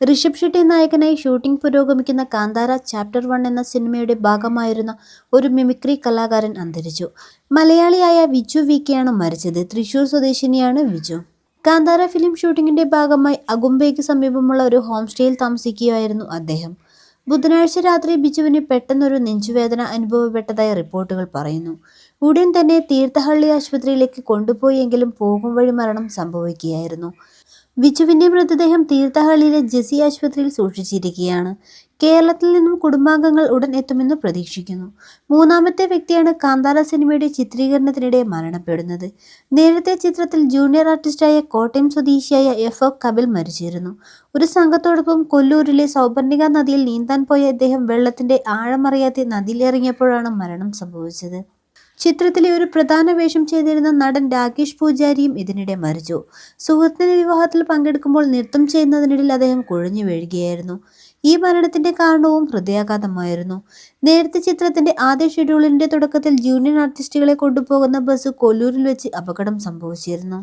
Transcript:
ഋഷഭ് ഷെട്ടി നായകനായി ഷൂട്ടിംഗ് പുരോഗമിക്കുന്ന Kantara chapter one എന്ന സിനിമയുടെ ഭാഗമായിരുന്ന ഒരു മിമിക്രി കലാകാരൻ അന്തരിച്ചു. മലയാളിയായ വിജു വി. കെയാണ് മരിച്ചത്. തൃശൂർ സ്വദേശിനിയാണ് വിജു. കാന്താര ഫിലിം ഷൂട്ടിങ്ങിന്റെ ഭാഗമായി അകുംബയ്ക്ക് സമീപമുള്ള ഒരു ഹോം സ്റ്റേയിൽ താമസിക്കുകയായിരുന്നു അദ്ദേഹം. ബുധനാഴ്ച രാത്രി ബിജുവിന് പെട്ടെന്നൊരു നെഞ്ചുവേദന അനുഭവപ്പെട്ടതായി റിപ്പോർട്ടുകൾ പറയുന്നു. ഉടൻ തന്നെ തീർത്ഥഹള്ളി ആശുപത്രിയിലേക്ക് കൊണ്ടുപോയെങ്കിലും പോകും വഴി മരണം സംഭവിക്കുകയായിരുന്നു. വിജുവിന്റെ മൃതദേഹം തീർത്ഥഹള്ളിയിലെ ജെസി ആശുപത്രിയിൽ സൂക്ഷിച്ചിരിക്കുകയാണ്. കേരളത്തിൽ നിന്നും കുടുംബാംഗങ്ങൾ ഉടൻ എത്തുമെന്ന് പ്രതീക്ഷിക്കുന്നു. മൂന്നാമത്തെ വ്യക്തിയാണ് കാന്താര സിനിമയുടെ ചിത്രീകരണത്തിനിടെ മരണപ്പെടുന്നത്. നേരത്തെ ചിത്രത്തിൽ ജൂനിയർ ആർട്ടിസ്റ്റായ കോട്ടയം സ്വദേശിയായ എഫ്. ഒ. കപിൽ മരിച്ചിരുന്നു. ഒരു സംഘത്തോടൊപ്പം കൊല്ലൂരിലെ സൗപർണിക നദിയിൽ നീന്താൻ പോയ ഇദ്ദേഹം വെള്ളത്തിന്റെ ആഴമറിയാതെ നദിയിലിറങ്ങിയപ്പോഴാണ് മരണം സംഭവിച്ചത്. ചിത്രത്തിലെ ഒരു പ്രധാന വേഷം ചെയ്തിരുന്ന നടൻ രാകേഷ് പൂജാരിയും ഇതിനിടെ മരിച്ചു. സുഹൃത്തിന്റെ വിവാഹത്തിൽ പങ്കെടുക്കുമ്പോൾ നൃത്തം ചെയ്യുന്നതിനിടയിൽ അദ്ദേഹം കുഴഞ്ഞു വീഴുകയായിരുന്നു. ഈ മരണത്തിന്റെ കാരണവും ഹൃദയാഘാതമായിരുന്നു. നേരത്തെ ചിത്രത്തിന്റെ ആദ്യ ഷെഡ്യൂളിന്റെ തുടക്കത്തിൽ ജൂനിയർ ആർട്ടിസ്റ്റുകളെ കൊണ്ടുപോകുന്ന ബസ് കൊല്ലൂരിൽ വെച്ച് അപകടം സംഭവിച്ചിരുന്നു.